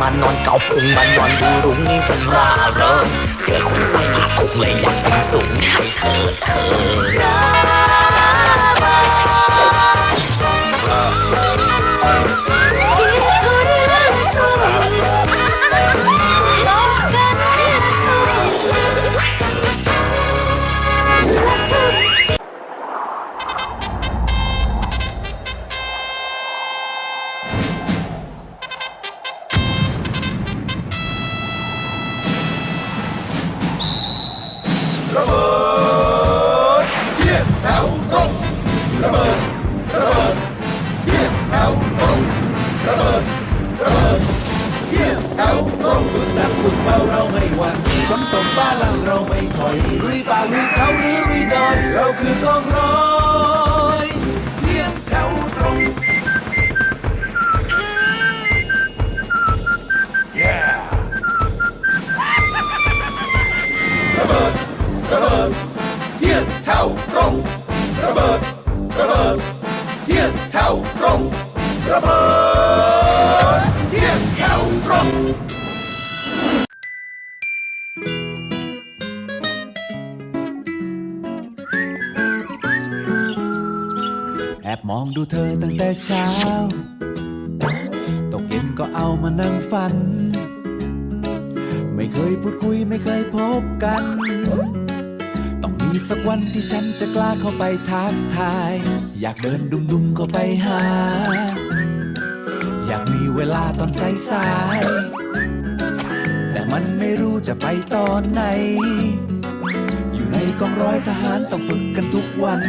มานอนเกาพุงมันนอนดูรุ้งจนร่าเริงเจอคนไปหาคงเลยอยากเป็นตุงให้เธอเธอ แอบมองดูเธอตั้งแต่เช้า ตกเย็นก็เอามานั่งฝัน ไม่เคยพูดคุยไม่เคยพบกัน ต้องมีสักวันที่ฉันจะกล้าเข้าไปทักทาย อยากเดินดุมๆเข้าไปหา อยากมีเวลาตอนสายสายแต่มันไม่รู้จะไปตอนไหน อยู่ในกองร้อยทหารต้องฝึกกันทุกวัน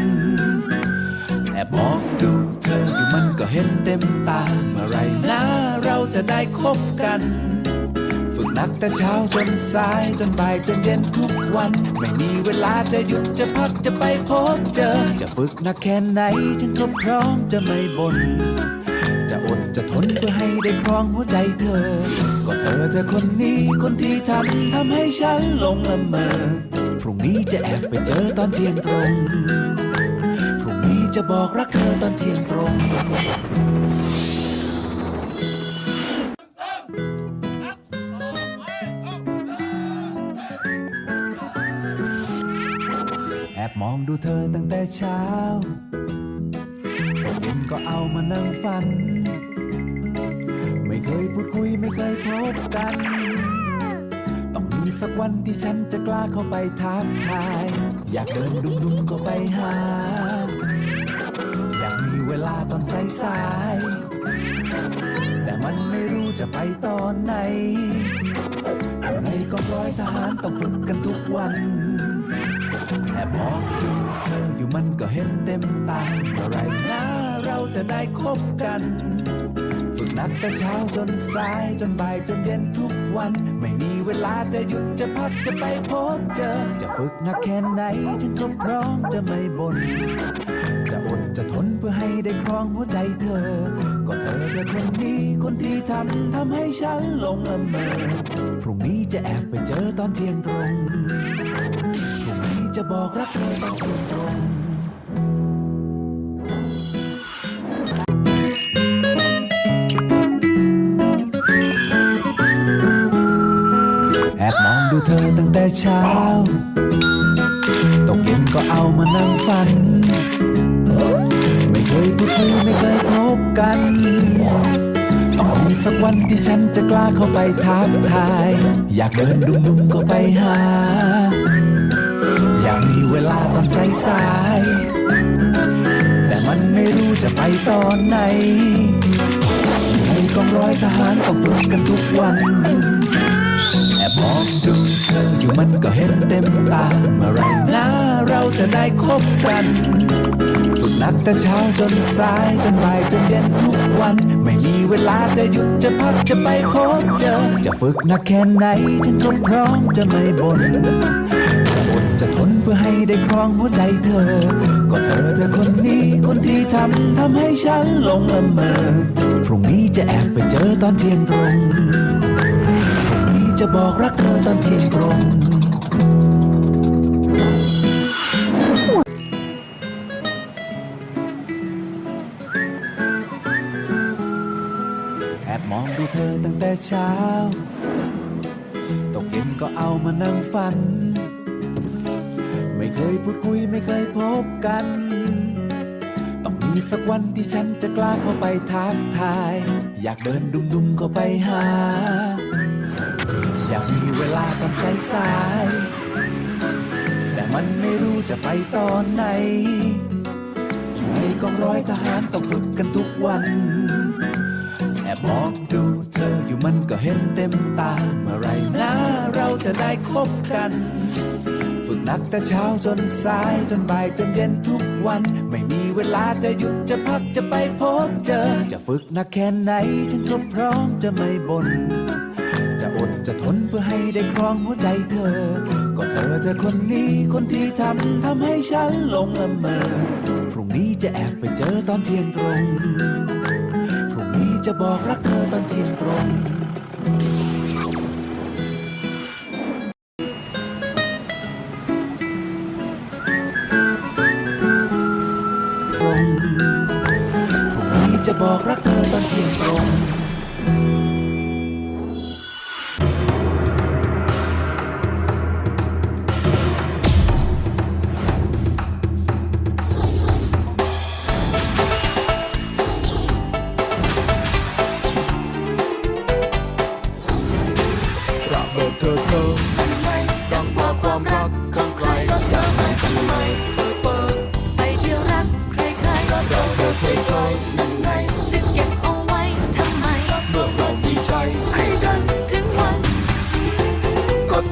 แอบมองดูเธออยู่มันก็เห็นเต็มตา เมื่อไรนะเราจะได้คบกัน ฝึกนักแต่เช้าจนสายจนบ่ายจนเย็นทุกวัน ไม่มีเวลาจะหยุดจะพักจะไปพบเจอ จะฝึกหนักแค่ไหนฉันก็พร้อมจะไม่บน่นจะอดจะทนเพื่อให้ได้ครองหัวใจเธอ ก็เธอเธอคนนี้คนที่ทำทำให้ฉันหลงละเมอ พรุ่งนี้จะแอบไปเจอตอนเที่ยงตรง จะบอกรักเธอตอนเที่ยงตรง แอบมองดูเธอตั้งแต่เช้าตกเย็นก็เอามานั่งฝัน ไม่เคยพูดคุยไม่เคยพบกัน ต้องมีสักวันที่ฉันจะกล้าเข้าไปทักทาย อยากเดินดุมๆเข้าไปหา อยากมีเวลาตอนสายสายแต่มันไม่รู้จะไปตอนไหนอยู่ในกองร้อยทหารต้องฝึกกันทุกวันแอบมองดูเธออยู่มันก็เห็นเต็มตาเมื่อไรนะเราจะได้คบกัน ฝึกนักแต่เช้าจนสายจนบ่ายจนเย็นทุกวันไม่มี เวลาจะหยุดจะพักจะไปพบเจอ จะฝึกหนักแค่ไหนฉันก็พร้อมจะไม่บน่นจะอดจะทนเพื่อให้ได้ครองหัวใจเธอ ก็เธอเธอคนนี้คนที่ทำทำให้ฉันหลงละเมอพรุ่งนี้จะแอบไปเจอตอนเที่ยงตรงพรุ่งนี้จะบอกรักเธอตอนเที่ยงตรง แต่เช้า ตกเย็นก็เอามานั่งฝัน ไม่เคยพูดคุยไม่เคยพบกันต้องมีสักวันที่ฉันจะกล้าเข้าไปทักทาย อยากเดินดุมๆเข้าไปหา อยากมีเวลาตอนสายสายแต่มันไม่รู้จะไปตอนไหนอยู่ในกองร้อยทหารต้องฝึกกันทุกวัน มองดูเธออยู่มันก็เห็นเต็มตาเมื่อไรนะเราจะได้คบกันฝึกหนักแต่เช้าจนสายจนบ่ายจนเย็นทุกวัน ไม่มีเวลาจะหยุดจะพักจะไปพบเจอ จะฝึกหนักแค่ไหนฉันก็พร้อมจะไม่บน่นจะอดจะทนเพื่อให้ได้ครองหัวใจเธอ ก็เธอเธอคนนี้คนที่ทำทำให้ฉันหลงละเมอพรุ่งนี้จะแอบไปเจอตอนเที่ยงตรง จะบอกรักเธอตอนเที่ยงตรงแอบมองดูเธอตั้งแต่เช้า ตกเย็นก็เอามานั่งฝัน ไม่เคยพูดคุยไม่เคยพบกัน ต้องมีสักวันที่ฉันจะกล้าเข้าไปทักทาย อยากเดินดุมๆเข้าไปหา เวลาตอนสายสาย แต่มันไม่รู้จะไปตอนไหน อยู่ในกองร้อยทหารต้องฝึกกันทุกวัน แอบมองดูเธออยู่มันก็เห็นเต็มตา เมื่อไรนะเราจะได้คบกัน ฝึกหนักแต่เช้าจนสายจนบ่ายจนเย็นทุกวัน ไม่มีเวลาจะหยุดจะพักจะไปพบเจอ จะฝึกหนักแค่ไหนฉันก็พร้อมจะไม่บน่น จะทนเพื่อให้ได้ครองหัวใจเธอ ก็เธอเธอคนนี้คนที่ทำทำให้ฉันหลงละเมอ พรุ่งนี้จะแอบไปเจอตอนเที่ยงตรง พรุ่งนี้จะบอกรักเธอตอนเที่ยงตรง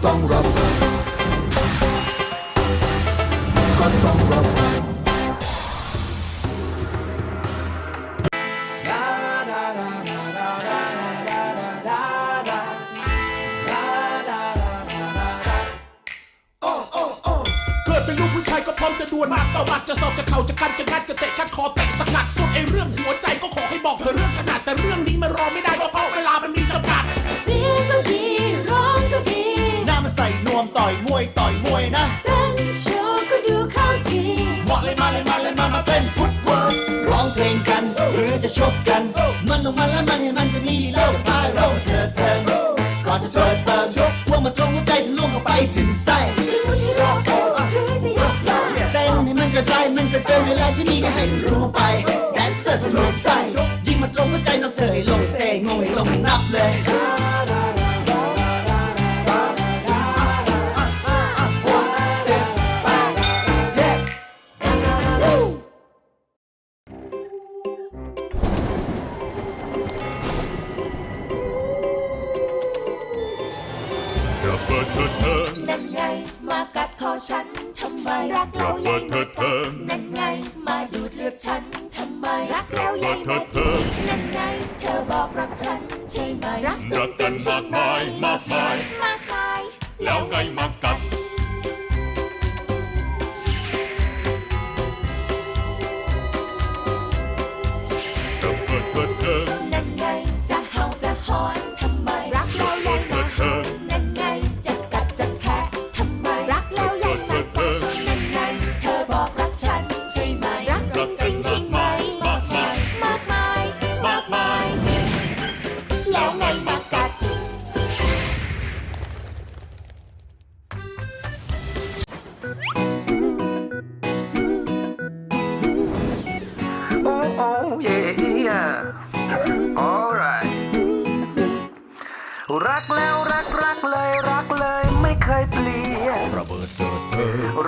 ต้องรับก็ต้องรับเกิดเป็นลูกผู้ชายก็พร้อมจะดวลมากต่อมัดจะสอบจะเข่าจะกันจะงัดจะเตะกัดคอเตะสกัดส่วนไอ้เรื่องหัวใจก็ขอให้บอกเธอเรื่องขนาดแต่เรื่องนี้มันรอไม่ได้เพราะเพราะเวลามันมีจำกัดเสียงก็ดี ต่อยมวยต่อยมวยนะเต้นโชว์ก็ดูเข้าทีเหมาะเลยมาเลยมาเลยมามาเต้นฟุตบอลร้องเพลงกัน หรือจะชกกัน มันต้องมันและมันให้มันจะมีโลกพายโลกเธอเธอก่อนจะเปิดเปิดพวกมันตรงหัวใจทะลุเข้าไปถึงไส้จะลุ้นให้รักหรือจะยกย่องเต้นให้มันกระจายมันกระเจิงเวลาที่มีก็ให้มันรู้ไปแดนเซอร์ทะลุไส้ยิงมาตรงหัวใจน้องเธอให้ลงเซงงให้ลงนับเลย ฉันทำไมรักเราให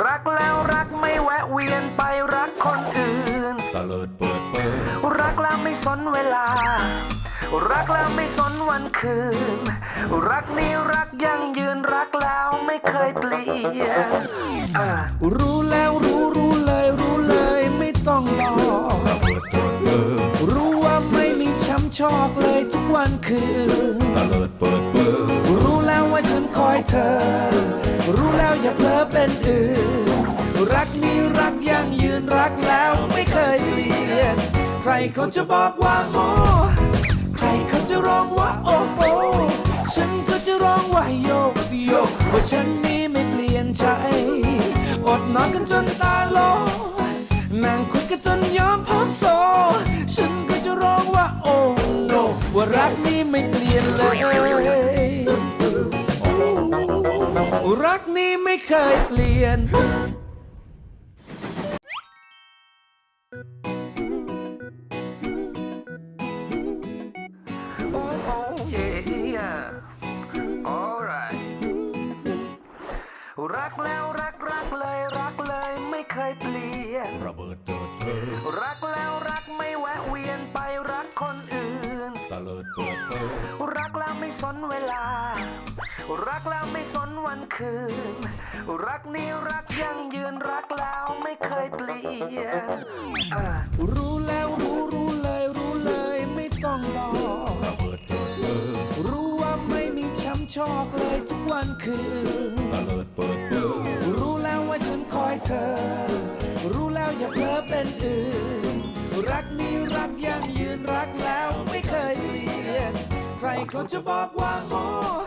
รักแล้วรักไม่แวะเวียนไปรักคนอื่น ตะเลิดเปิดเปิดรักแล้วไม่สนเวลา รักแล้วไม่สนวันคืน รักนี้รักยั่งยืนรักแล้วไม่เคยเปลี่ยนอ่ารู้แล้วรู้รู้เลยรู้เลยไม่ต้องรอเบิดเธอเธอรู้ว่าไม่มีช้ำชอกเลยทุกวันคืน ตะเลิดเปิดเปิด อยเธอ รู้แล้วอย่าเพลอเป็นอื่น รักนี้รักยั่งยืนรักแล้วไม่เคยเปลี่ยน ใครเขาจะบอกว่าโอ้ใครเขาจะร้องว่าโอ้โหฉันก็จะร้องว่าโยกโยกว่าฉันนี้ไม่เปลี่ยนใจ อดนอนกันจนตาโลนั่งคุยกันจนยอมพับโซ ฉันก็จะร้องว่าโอ้โนว่ารักรักนี้ไม่เปลี่ยนเลย เคยเปลี่ยนโอ้โอ้เย่ alright รักแล้วรักรักเลยรักเลยไม่เคยเปลี่ยน ระเบิดเติดเพิงรักแล้วรักไม่แวะเวียนไปรักคนอื่น ตะเลิดเปิดเพิงรักแล้วไม่สนเวลา รักแล้วไม่สนวันคืน รักนี้รักยั่งยืนรักแล้วไม่เคยเปลี่ยนรู้แล้วรู้รู้เลยรู้เลยไม่ต้องรอรู้ว่าไม่มีช้ำชอกเลยทุกวันคืนรู้แล้วว่าฉันคอยเธอ รู้แล้วอย่าเพ้อเป็นอื่น รักนี้รักยั่งยืนรักแล้วไม่เคยเปลี่ยน ใครเขาจะบอกว่าโอ้ใครเขาจะ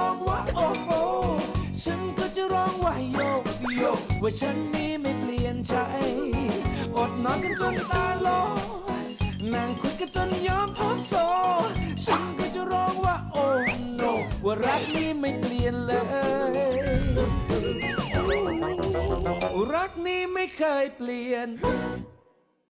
ร้องว่าโอ้โห ฉันก็จะร้องว่าโยกโยกว่าฉันนี้ไม่เปลี่ยนใจ อดนอนกันจนตาโลนั่งคุยกันจนยอมพบโซ ฉันก็จะร้องว่าโอ้โนว่ารักนี้ไม่เปลี่ยนเลย รักนี้ไม่เคยเปลี่ยน